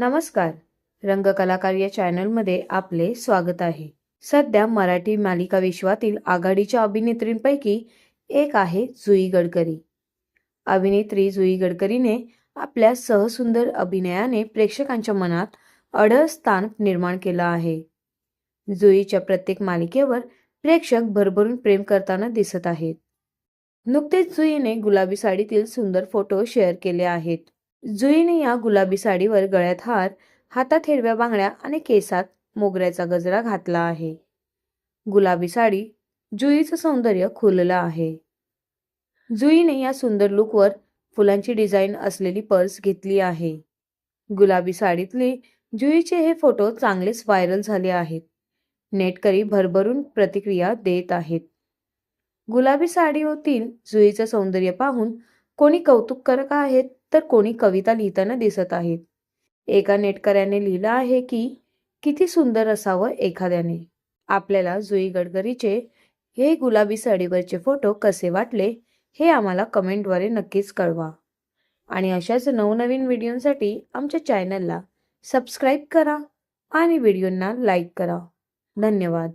नमस्कार. रंगकलाकार या चॅनलमध्ये आपले स्वागत आहे. सध्या मराठी मालिका विश्वातील आघाडीच्या अभिनेत्रींपैकी एक आहे जुई गडकरी. अभिनेत्री जुई गडकरीने आपल्या सहसुंदर अभिनयाने प्रेक्षकांच्या मनात अढळ स्थान निर्माण केलं आहे. जुईच्या प्रत्येक मालिकेवर प्रेक्षक भरभरून प्रेम करताना दिसत आहेत. नुकतेच जुईने गुलाबी साडीतील सुंदर फोटो शेअर केले आहेत. जुईने या गुलाबी साडीवर गळ्यात हार हातात हिरव्या बांगड्या आणि केसात मोगऱ्याचा गजरा घातला आहे. गुलाबी साडी जुईचं सौंदर्य खुललं आहे. जुईने या सुंदर लुकवर फुलांची डिझाईन असलेली पर्स घेतली आहे. गुलाबी साडीतले जुईचे हे फोटो चांगलेच व्हायरल झाले आहेत. नेटकरी भरभरून प्रतिक्रिया देत आहेत. गुलाबी साडीवरील जुईचं सौंदर्य पाहून कोणी कौतुककारक आहेत तर कोणी कविता लिहिताना दिसत आहेत. एका नेटकऱ्याने लिहिलं आहे की किती सुंदर असावं एखाद्याने. आपल्याला जुई गडकरीचे हे गुलाबी साडीवरचे फोटो कसे वाटले हे आम्हाला कमेंटद्वारे नक्कीच कळवा. आणि अशाच नवनवीन व्हिडिओंसाठी आमच्या चॅनलला सबस्क्राईब करा आणि व्हिडिओंना लाईक करा. धन्यवाद.